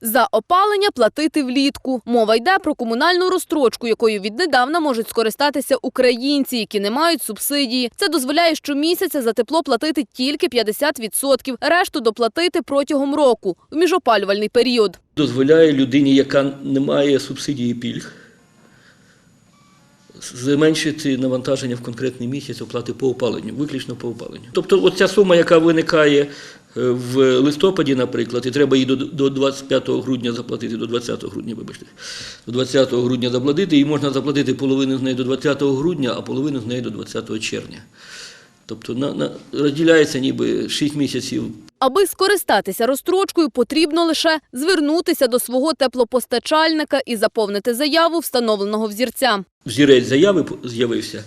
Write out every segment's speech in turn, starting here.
За опалення платити влітку. Мова йде про комунальну розстрочку, якою віднедавна можуть скористатися українці, які не мають субсидії. Це дозволяє щомісяця за тепло платити тільки 50%, решту доплатити протягом року в міжопалювальний період. дозволяє людині, яка не має субсидії пільг, зменшити навантаження в конкретний місяць оплати по опаленню, виключно по опаленню. Тобто, от ця сума, яка виникає в листопаді, наприклад, і треба її до, до 25 грудня заплатити, до 20 грудня, вибачте, до 20 грудня заплатити, і можна заплатити половину з неї до 20 грудня, а половину з неї до 20 червня. Тобто на, на, розділяється ніби 6 місяців Аби скористатися розстрочкою, потрібно лише звернутися до свого теплопостачальника і заповнити заяву встановленого взірця. взірець заяви з'явився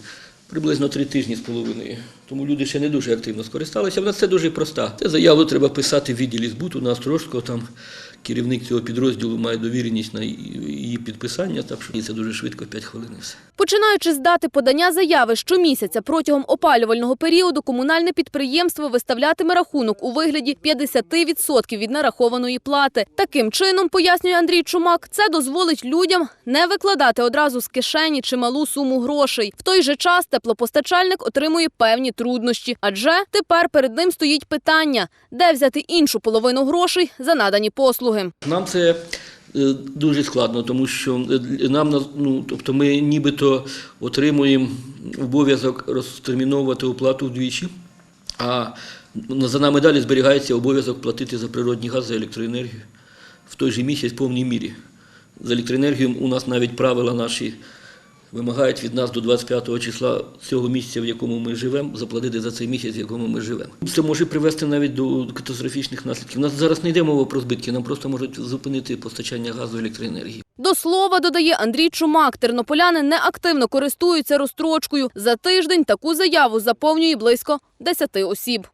приблизно три тижні з половиною. Тому люди ще не дуже активно скористалися. Вона це дуже проста. Це заяву треба писати в відділі збуту на Острожського. Там керівник цього підрозділу має довіреність на її підписання, так що це дуже швидко, 5 хвилин все. Починаючи з дати подання заяви щомісяця протягом опалювального періоду, комунальне підприємство виставлятиме рахунок у вигляді 50% від нарахованої плати. Таким чином, пояснює Андрій Чумак, це дозволить людям не викладати одразу з кишені чималу суму грошей. В той же час теплопостачальник отримує певні труднощі, адже тепер перед ним стоїть питання, де взяти іншу половину грошей за надані послуги. Нам це е, дуже складно, тому що е, нам на- ну, тобто ми нібито отримуємо обов'язок розтерміновувати оплату вдвічі, а за нами далі зберігається обов'язок платити за природний газ за електроенергію в той же місяць в повній мірі. За електроенергію у нас навіть правила наші вимагають від нас до 25 числа цього місяця, в якому ми живемо, заплатити за цей місяць, в якому ми живемо. Це може привести навіть до катастрофічних наслідків. У нас зараз не йде мова про збитки, нам просто можуть зупинити постачання газу електроенергії. До слова, додає Андрій Чумак, тернополяни неактивно користуються розстрочкою. За тиждень таку заяву заповнює близько 10 осіб.